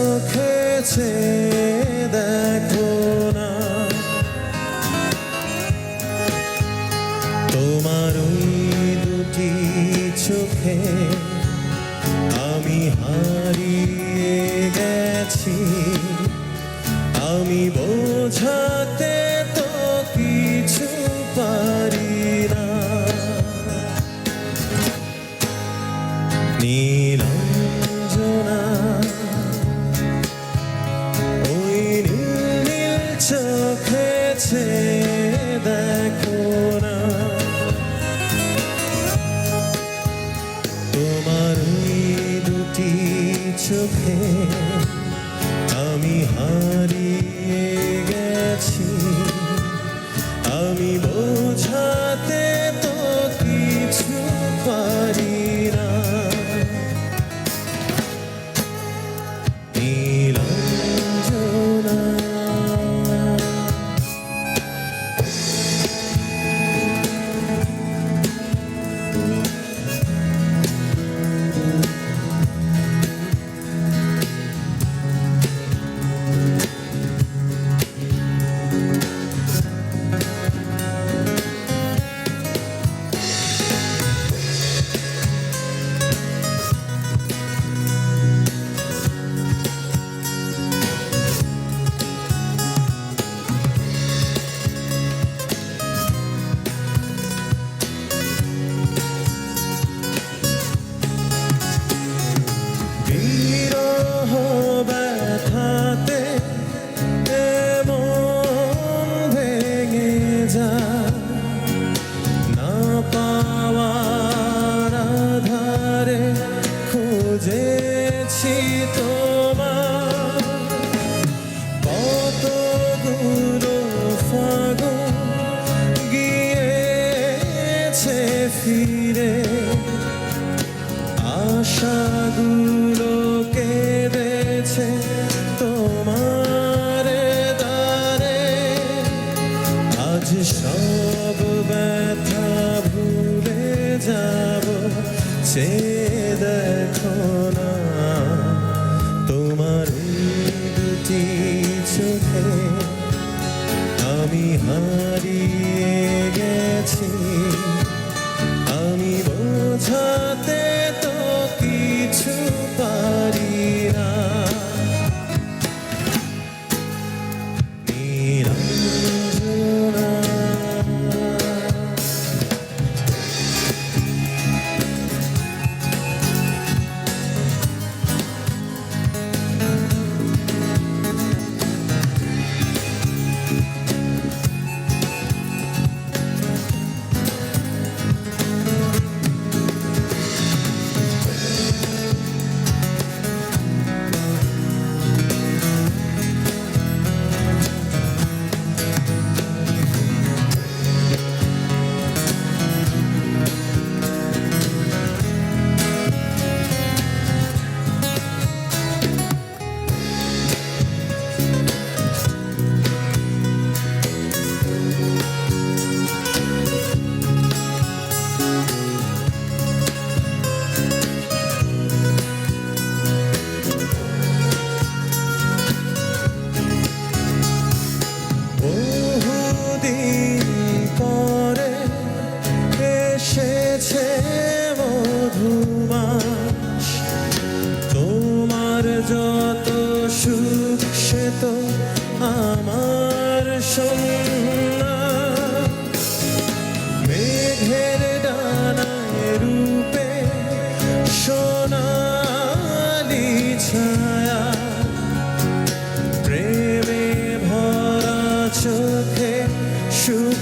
চোখেছে দেখো না। তোমার দুটি চোখে আমি হারিয়ে গেছি। আমি বোঝাতে তো কিছু পারি না। নীলা চোখে খুঁজেছি তোমার কতগুলো ফাগুন গিয়েছে ফিরে। আশাগুলো কেঁদেছে তোমার দ্বারে। আজ সব ব্যথা ভুলে যাব সে আমি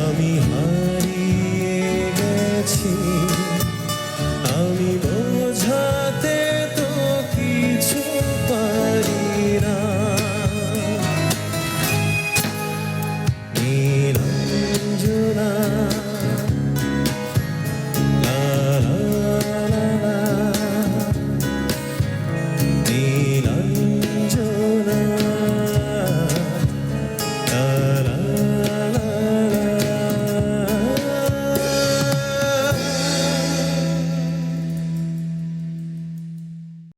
আমি হারিয়ে গেছি।